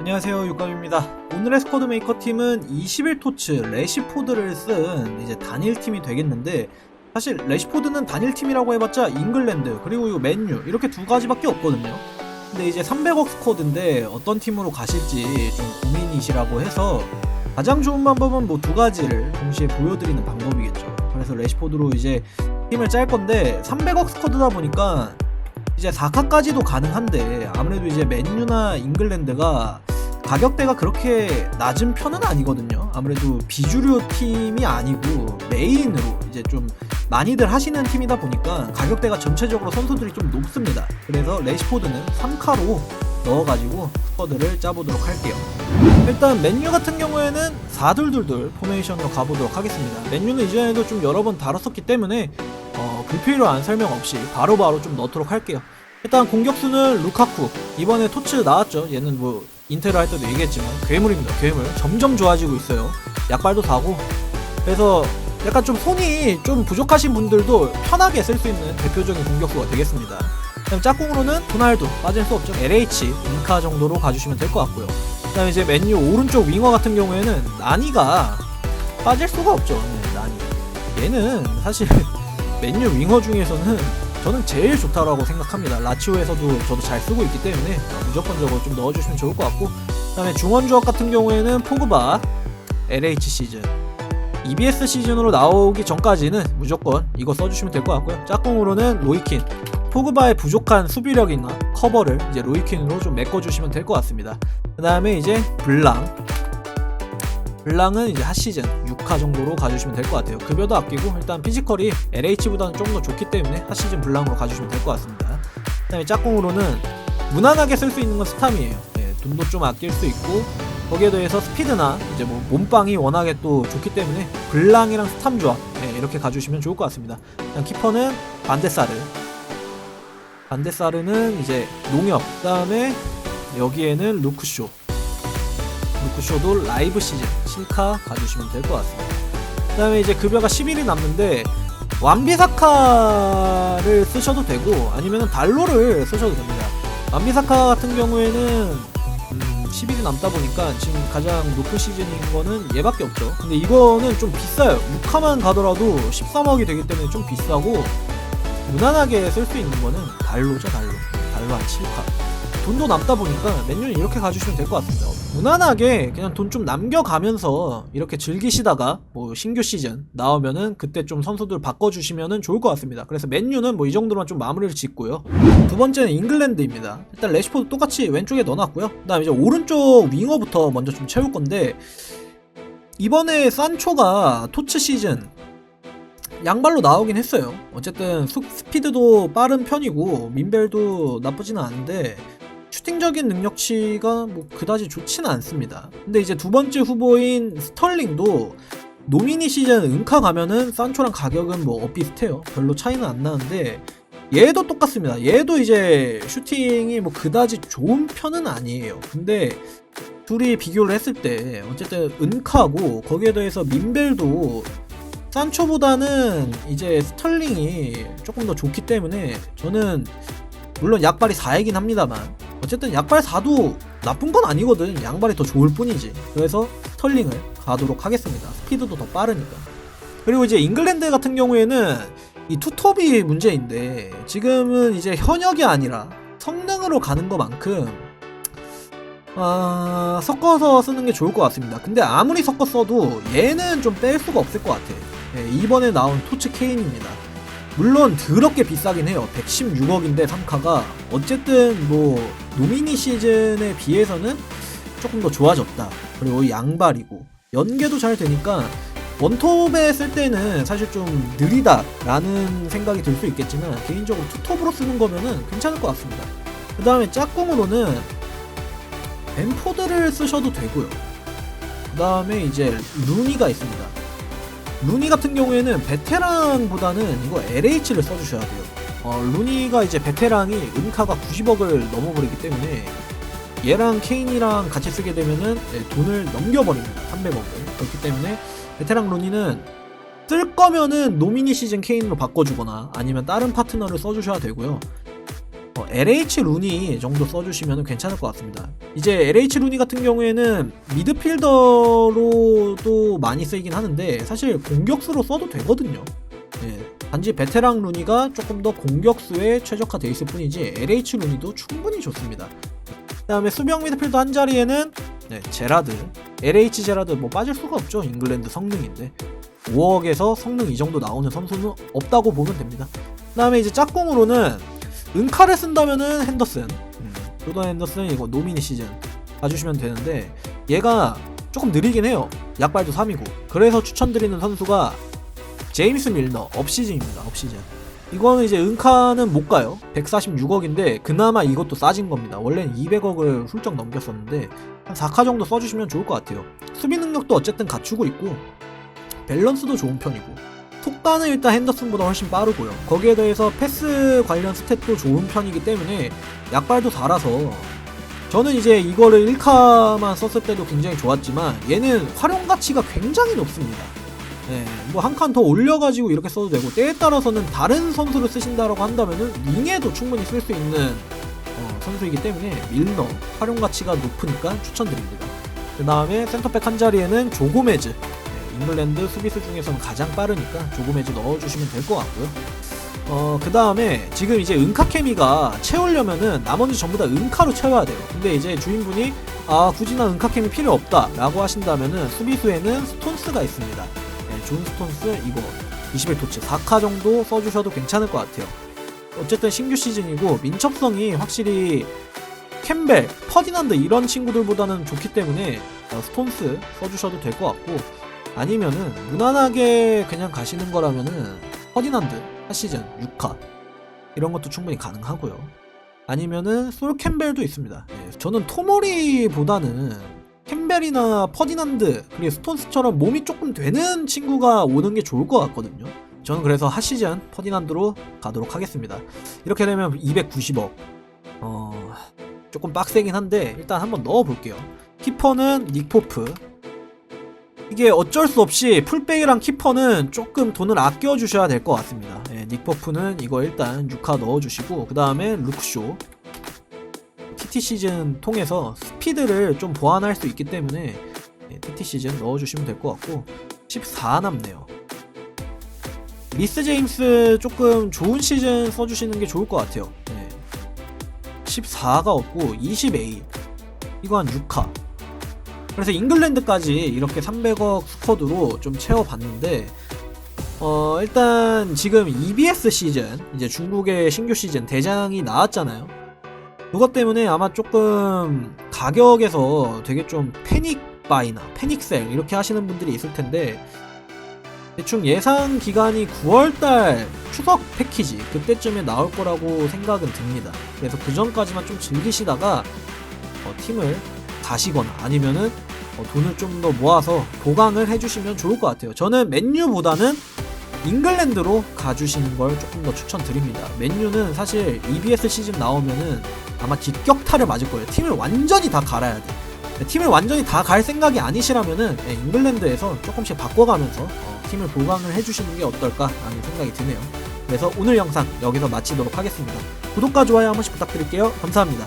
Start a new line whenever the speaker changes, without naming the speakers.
안녕하세요 육감입니다. 오늘의 스쿼드 메이커 팀은 21토츠 레시포드를 쓴 이제 단일 팀이 되겠는데 사실 레시포드는 단일 팀이라고 해봤자 잉글랜드 그리고 이 맨유 이렇게 두 가지밖에 없거든요. 근데 이제 300억 스쿼드인데 어떤 팀으로 가실지 좀 고민이시라고 해서 가장 좋은 방법은 뭐 두 가지를 동시에 보여드리는 방법이겠죠. 그래서 레시포드로 이제 팀을 짤 건데 300억 스쿼드다 보니까 이제 4카까지도 가능한데 아무래도 이제 맨유나 잉글랜드가 가격대가 그렇게 낮은 편은 아니거든요. 아무래도 비주류 팀이 아니고 메인으로 이제 좀 많이들 하시는 팀이다 보니까 가격대가 전체적으로 선수들이 좀 높습니다. 그래서 레시포드는 3카로 넣어가지고 스쿼드를 짜보도록 할게요. 일단 맨유 같은 경우에는 4둘둘둘 포메이션으로 가보도록 하겠습니다. 맨유는 이전에도 좀 여러 번 다뤘었기 때문에 어, 불필요한 설명 없이 바로 바로 좀 넣도록 할게요. 일단 공격수는 루카쿠. 이번에 토츠 나왔죠. 얘는 뭐 인테르 할 때도 얘기했지만 괴물입니다. 괴물. 점점 좋아지고 있어요. 약발도 사고. 그래서 약간 좀 손이 좀 부족하신 분들도 편하게 쓸 수 있는 대표적인 공격수가 되겠습니다. 그다음 짝꿍으로는 도날두 빠질 수 없죠. LH 인카 정도로 가주시면 될 것 같고요. 그다음 이제 맨유 오른쪽 윙어 같은 경우에는 나니가 빠질 수가 없죠. 네, 나니. 얘는 사실 맨유 윙어 중에서는 저는 제일 좋다라고 생각합니다. 라치오에서도 저도 잘 쓰고 있기 때문에 무조건적으로 좀 넣어주시면 좋을 것 같고 그다음에 중원 조합 같은 경우에는 포그바 LH 시즌 EBS 시즌으로 나오기 전까지는 무조건 이거 써주시면 될 것 같고요. 짝꿍으로는 로이킨 포그바의 부족한 수비력이나 커버를 이제 로이킨으로 좀 메꿔주시면 될 것 같습니다. 그 다음에 이제 블랑 블랑은 이제 핫시즌 6화 정도로 가주시면 될 것 같아요. 급여도 아끼고 일단 피지컬이 LH보다는 좀더 좋기 때문에 핫시즌 블랑으로 가주시면 될 것 같습니다. 그 다음에 짝꿍으로는 무난하게 쓸 수 있는 건 스탐이에요. 예, 돈도 좀 아낄 수 있고 거기에 대해서 스피드나 이제 뭐 몸빵이 워낙에 또 좋기 때문에 블랑이랑 스탐 조합 예, 이렇게 가주시면 좋을 것 같습니다. 키퍼는 반데사르 반데사르는 이제 농협 그 다음에 여기에는 루크쇼 루크쇼도 라이브 시즌 실카 가주시면 될 것 같습니다. 그 다음에 이제 급여가 10일이 남는데 완비사카를 쓰셔도 되고 아니면 달로를 쓰셔도 됩니다. 완비사카 같은 경우에는 음, 10일이 남다 보니까 지금 가장 높은 시즌인 거는 얘밖에 없죠. 근데 이거는 좀 비싸요. 6화만 가더라도 13억이 되기 때문에 좀 비싸고 무난하게 쓸 수 있는 거는 달로죠 달로. 달로 한 7화. 돈도 남다 보니까 맨유는 이렇게 가주시면 될 것 같습니다. 무난하게 그냥 돈 좀 남겨가면서 이렇게 즐기시다가 뭐 신규 시즌 나오면은 그때 좀 선수들 바꿔주시면은 좋을 것 같습니다. 그래서 맨유는 뭐 이 정도만 좀 마무리를 짓고요. 두 번째는 잉글랜드입니다. 일단 레시포드 똑같이 왼쪽에 넣어놨고요. 그 다음 이제 오른쪽 윙어부터 먼저 좀 채울 건데 이번에 산초가 토츠 시즌 양발로 나오긴 했어요. 어쨌든 수- 스피드도 빠른 편이고 민벨도 나쁘지는 않은데 슈팅적인 능력치가 뭐 그다지 좋지는 않습니다. 근데 이제 두 번째 후보인 스털링도 노미니 시즌 은카 가면은 산초랑 가격은 뭐 엇비슷해요. 별로 차이는 안 나는데 얘도 똑같습니다. 얘도 이제 슈팅이 뭐 그다지 좋은 편은 아니에요. 근데 둘이 비교를 했을 때 어쨌든 은카고 거기에 더해서 민벨도 산초보다는 이제 스털링이 조금 더 좋기 때문에 저는 물론 약발이 4이긴 합니다만 어쨌든 약발 4도 나쁜 건 아니거든. 양발이 더 좋을 뿐이지. 그래서 스털링을 가도록 하겠습니다. 스피드도 더 빠르니까. 그리고 이제 잉글랜드 같은 경우에는 이 투톱이 문제인데 지금은 이제 현역이 아니라 성능으로 가는 것만큼 아 섞어서 쓰는 게 좋을 것 같습니다. 근데 아무리 섞어 써도 얘는 좀 뺄 수가 없을 것 같아 예, 이번에 나온 토츠 케인입니다 물론 더럽게 비싸긴 해요. 116억인데 3카가 어쨌든 뭐 노미니 시즌에 비해서는 조금 더 좋아졌다. 그리고 양발이고 연계도 잘 되니까 원톱에 쓸 때는 사실 좀 느리다라는 생각이 들 수 있겠지만 개인적으로 투톱으로 쓰는 거면은 괜찮을 것 같습니다. 그 다음에 짝꿍으로는 벤포드를 쓰셔도 되고요. 그 다음에 이제 루니가 있습니다. 루니 같은 경우에는 베테랑보다는 이거 LH를 써주셔야 돼요. 어, 루니가 이제 베테랑이 은카가 90억을 넘어버리기 때문에 얘랑 케인이랑 같이 쓰게 되면은 네, 돈을 넘겨버립니다. 300억을. 그렇기 때문에 베테랑 루니는 쓸 거면은 노미니 시즌 케인으로 바꿔주거나 아니면 다른 파트너를 써주셔야 되고요. 어, LH 루니 정도 써주시면 괜찮을 것 같습니다. 이제 LH 루니 같은 경우에는 미드필더로도 많이 쓰이긴 하는데 사실 공격수로 써도 되거든요. 예, 단지 베테랑 루니가 조금 더 공격수에 최적화돼 있을 뿐이지 LH 루니도 충분히 좋습니다. 그 다음에 수비형 미드필더 한 자리에는 네, 제라드, LH 제라드 뭐 빠질 수가 없죠. 잉글랜드 성능인데 5억에서 성능 이 정도 나오는 선수는 없다고 보면 됩니다. 그 다음에 이제 짝꿍으로는 은카를 쓴다면은 핸더슨, 음, 조던 핸더슨 이거 노미니 시즌 봐주시면 되는데 얘가 조금 느리긴 해요. 약발도 3이고 그래서 추천드리는 선수가 제임스 밀너 업시즌입니다. 업시즌. 이거는 이제 은카는 못 가요. 146억인데 그나마 이것도 싸진 겁니다. 원래는 200억을 훌쩍 넘겼었는데 한 4카 정도 써주시면 좋을 것 같아요. 수비 능력도 어쨌든 갖추고 있고 밸런스도 좋은 편이고 속도는 일단 핸더슨보다 훨씬 빠르고요. 거기에 대해서 패스 관련 스탯도 좋은 편이기 때문에 약발도 달아서 저는 이제 이거를 1카만 썼을 때도 굉장히 좋았지만 얘는 활용 가치가 굉장히 높습니다. 네, 뭐한 칸 더 올려가지고 이렇게 써도 되고 때에 따라서는 다른 선수를 쓰신다라고 한다면은 윙에도 충분히 쓸 수 있는 어, 선수이기 때문에 밀너 활용 가치가 높으니까 추천드립니다. 그 다음에 센터백 한 자리에는 조고메즈 네, 잉글랜드 수비수 중에서는 가장 빠르니까 조고메즈 넣어주시면 될 것 같고요. 어, 그 다음에 지금 이제 은카 케미가 채우려면은 나머지 전부 다 은카로 채워야 돼요. 근데 이제 주인분이 아, 굳이 나 은카 케미 필요 없다 라고 하신다면은 수비수에는 스톤스가 있습니다. 네, 존 스톤스 이거 21토치 4카 정도 써주셔도 괜찮을 것 같아요. 어쨌든 신규 시즌이고 민첩성이 확실히 캠벨, 퍼디난드 이런 친구들보다는 좋기 때문에 어, 스톤스 써주셔도 될 것 같고 아니면은 무난하게 그냥 가시는 거라면은 퍼디난드 핫시즌 6카 이런 것도 충분히 가능하고요. 아니면은 솔 캠벨도 있습니다. 예, 저는 토모리보다는 캠벨이나 퍼디난드 그리고 스톤스처럼 몸이 조금 되는 친구가 오는 게 좋을 것 같거든요. 저는 그래서 핫시즌 퍼디난드로 가도록 하겠습니다. 이렇게 되면 290억. 어, 조금 빡세긴 한데 일단 한번 넣어볼게요. 키퍼는 닉포프. 이게 어쩔 수 없이 풀백이랑 키퍼는 조금 돈을 아껴 주셔야 될 것 같습니다. 예, 닉포프는 이거 일단 6카 넣어주시고 그 다음에 루크쇼. TT 시즌 통해서 스피드를 좀 보완할 수 있기 때문에 예, TT 시즌 넣어주시면 될 것 같고 14 남네요. 리스 제임스 조금 좋은 시즌 써주시는 게 좋을 것 같아요. 예. 14가 없고 20A 이거 한 6카 그래서 잉글랜드까지 이렇게 300억 스쿼드로 좀 채워봤는데 어 일단 지금 EBS 시즌 이제 중국의 신규 시즌 대장이 나왔잖아요 그것 때문에 아마 조금 가격에서 되게 좀 패닉 바이나 패닉셀 이렇게 하시는 분들이 있을 텐데 대충 예상 기간이 9월달 추석 패키지 그때쯤에 나올 거라고 생각은 듭니다. 그래서 그 전까지만 좀 즐기시다가 어, 팀을 가시거나 아니면은 어, 돈을 좀 더 모아서 보강을 해주시면 좋을 것 같아요. 저는 맨유보다는 잉글랜드로 가주시는 걸 조금 더 추천드립니다. 맨유는 사실 EBS 시즌 나오면은 아마 뒷격타를 맞을 거예요. 팀을 완전히 다 갈아야 돼. 팀을 완전히 다 갈 생각이 아니시라면은 예, 잉글랜드에서 조금씩 바꿔가면서 어, 팀을 보강을 해주시는 게 어떨까라는 생각이 드네요. 그래서 오늘 영상 여기서 마치도록 하겠습니다. 구독과 좋아요 한 번씩 부탁드릴게요. 감사합니다.